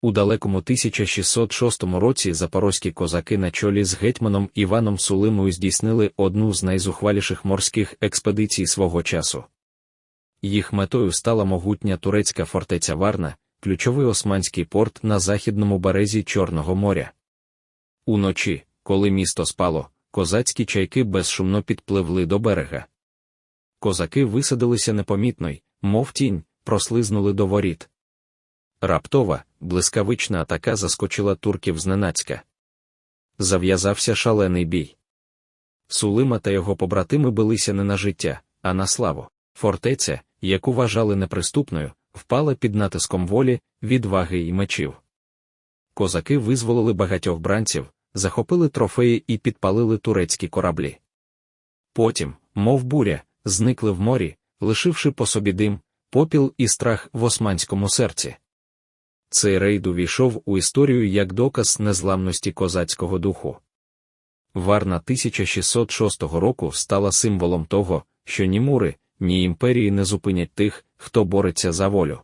У далекому 1606 році запорозькі козаки на чолі з гетьманом Іваном Сулимою здійснили одну з найзухваліших морських експедицій свого часу. Їх метою стала могутня турецька фортеця Варна, ключовий османський порт на західному березі Чорного моря. Уночі, коли місто спало, козацькі чайки безшумно підпливли до берега. Козаки висадилися непомітно й, мов тінь, прослизнули до воріт. Раптова, блискавична атака заскочила турків зненацька. Зав'язався шалений бій. Сулима та його побратими билися не на життя, а на славу. Фортеця, яку вважали неприступною, впала під натиском волі, відваги і мечів. Козаки визволили багатьох бранців, захопили трофеї і підпалили турецькі кораблі. Потім, мов буря, зникли в морі, лишивши по собі дим, попіл і страх в османському серці. Цей рейд увійшов у історію як доказ незламності козацького духу. Варна 1606 року стала символом того, що ні мури, ні імперії не зупинять тих, хто бореться за волю.